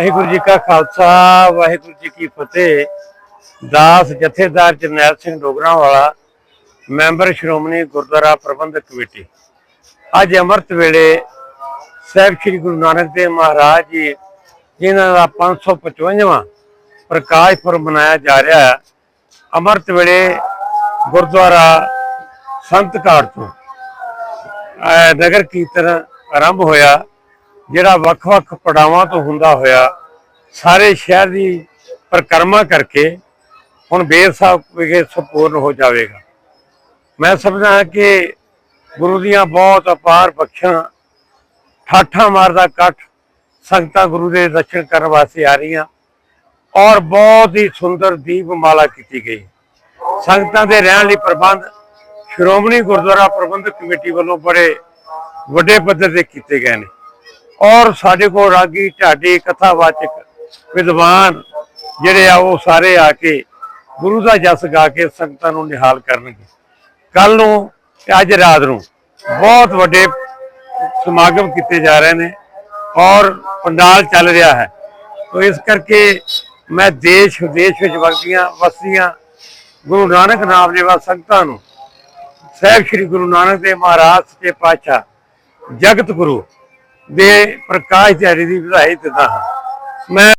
ਵਾਹਿਗੁਰੂ ਜੀ ਕਾ ਖਾਲਸਾ, ਵਾਹਿਗੁਰੂ ਜੀ ਕੀ ਫਤਿਹ। ਦਾਸ ਜਥੇਦਾਰ ਜਰਨੈਲ ਸਿੰਘ ਡੋਗਰਾ ਵਾਲਾ ਮੈਂਬਰ ਸ਼੍ਰੋਮਣੀ ਗੁਰਦੁਆਰਾ ਪ੍ਰਬੰਧਕ ਕਮੇਟੀ। ਅੱਜ ਅੰਮ੍ਰਿਤ ਵੇਲੇ ਸਾਹਿਬ ਸ੍ਰੀ ਗੁਰੂ ਨਾਨਕ ਦੇਵ ਮਹਾਰਾਜ ਜੀ, ਜਿਨ੍ਹਾਂ ਦਾ 555ਵਾਂ ਪ੍ਰਕਾਸ਼ ਪੁਰਬ ਮਨਾਇਆ ਜਾ ਰਿਹਾ ਹੈ, ਅੰਮ੍ਰਿਤ ਵੇਲੇ ਗੁਰਦੁਆਰਾ ਸੰਤ ਘਾਟ ਤੋਂ ਨਗਰ ਕੀਰਤਨ ਆਰੰਭ ਹੋਇਆ। ਜਿਹੜਾ ਵੱਖ-ਵੱਖ ਪੜਾਵਾਂ ਤੋਂ ਹੁੰਦਾ ਹੋਇਆ, ਸਾਰੇ ਸ਼ਹਿਰ ਦੀ ਪਰਿਕਰਮਾ ਕਰਕੇ ਹੁਣ ਬੇਰ ਸਾਹਿਬ ਵਿਖੇ ਸੰਪੂਰਨ ਹੋ ਜਾਵੇਗਾ। ਮੈਂ ਸਮਝਦਾ ਕਿ ਗੁਰੂ ਦੀਆਂ ਬਹੁਤ ਅਪਾਰ ਬਖਸ਼ਾਂ, ਠਾਠਾਂ ਮਾਰਦਾ ਇਕੱਠ ਸੰਗਤਾਂ ਗੁਰੂ ਦੇ ਦਰਸ਼ਨ ਕਰਨ ਵਾਸਤੇ ਆ ਰਹੀਆਂ ਔਰ ਬਹੁਤ ਹੀ ਸੁੰਦਰ ਦੀਪਮਾਲਾ ਕੀਤੀ ਗਈ। ਸੰਗਤਾਂ ਦੇ ਰਹਿਣ ਲਈ ਪ੍ਰਬੰਧ, ਸ਼੍ਰੋਮਣੀ ਗੁਰਦੁਆਰਾ ਪ੍ਰਬੰਧਕ ਕਮੇਟੀ ਵੱਲੋਂ ਬੜੇ ਵੱਡੇ ਪੱਧਰ ਤੇ ਕੀਤੇ ਗਏ ਨੇ। ਔਰ ਸਾਡੇ ਕੋਲ ਰਾਗੀ ਢਾਡੀ ਕਥਾਵਾਚਕ ਵਿਦਵਾਨ ਜਿਹੜੇ ਆ, ਉਹ ਸਾਰੇ ਆ ਕੇ ਗੁਰੂ ਦਾ ਜਸ ਗਾ ਕੇ ਸੰਗਤਾਂ ਨੂੰ ਨਿਹਾਲ ਕਰਨਗੇ। ਕੱਲ ਨੂੰ ਅੱਜ ਰਾਤ ਨੂੰ ਬਹੁਤ ਵੱਡੇ ਸਮਾਗਮ ਕੀਤੇ ਜਾ ਰਹੇ ਨੇ ਔਰ ਪੰਡਾਲ ਚੱਲ ਰਿਹਾ ਹੈ। ਤੋ ਇਸ ਕਰਕੇ ਮੈਂ ਦੇਸ਼, ਵਿਦੇਸ਼ ਵਿੱਚ ਵਸਦੀਆਂ ਵਸਦੀਆਂ ਗੁਰੂ ਨਾਨਕ ਨਾਮ ਦੇ ਸੰਗਤਾਂ ਨੂੰ ਸਾਹਿਬ ਸ੍ਰੀ ਗੁਰੂ ਨਾਨਕ ਦੇਵ ਮਹਾਰਾਜ ਦੇ ਪਾਤਸ਼ਾਹ, ਜਗਤ ਗੁਰੂ ਦੇ ਪ੍ਰਕਾਸ਼ ਦਿਹਾੜੇ ਦੀ ਵਧਾਈ ਦਿੰਦਾ ਹਾਂ। ਮੈਂ